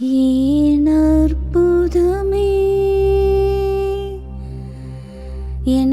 ஏன் அற்புதமே? என்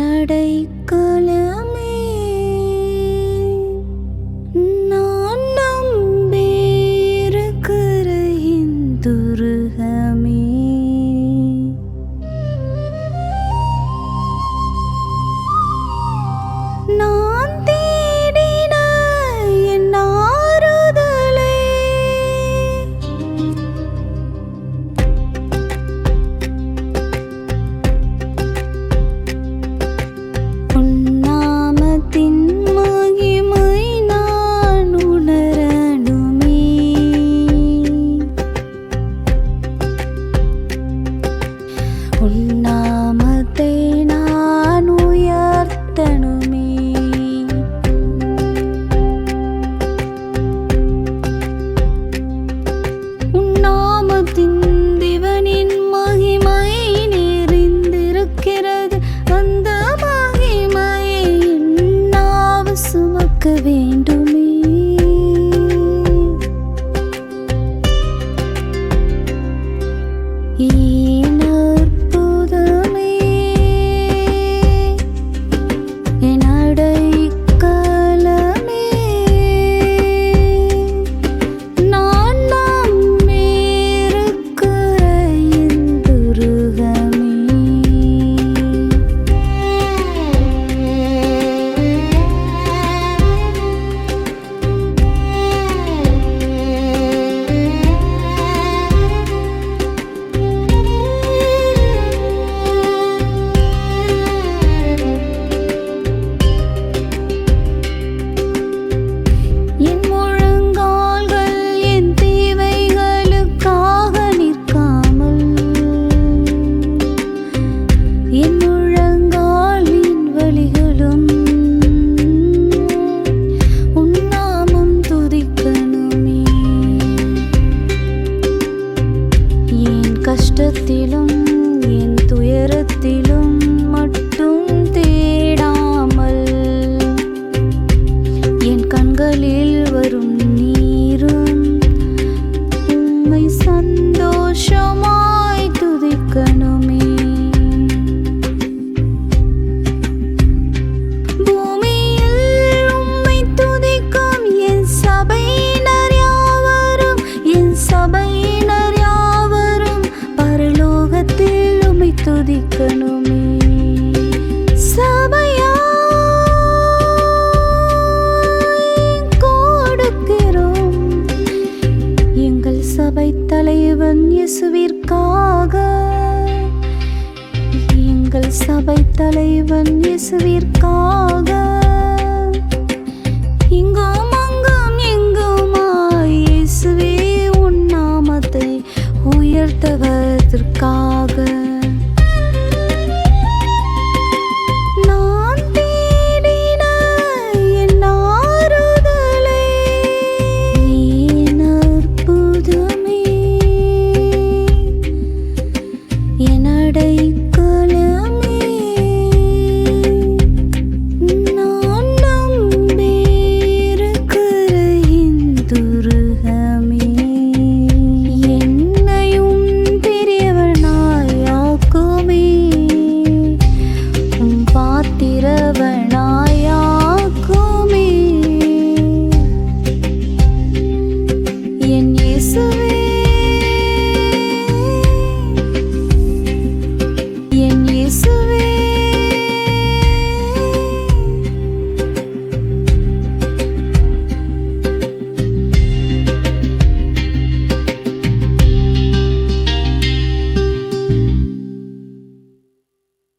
காலத்திலும் தேவன் இயேசுவிற்காக. எங்கள் சபை தலைவன் இயேசுவிற்கு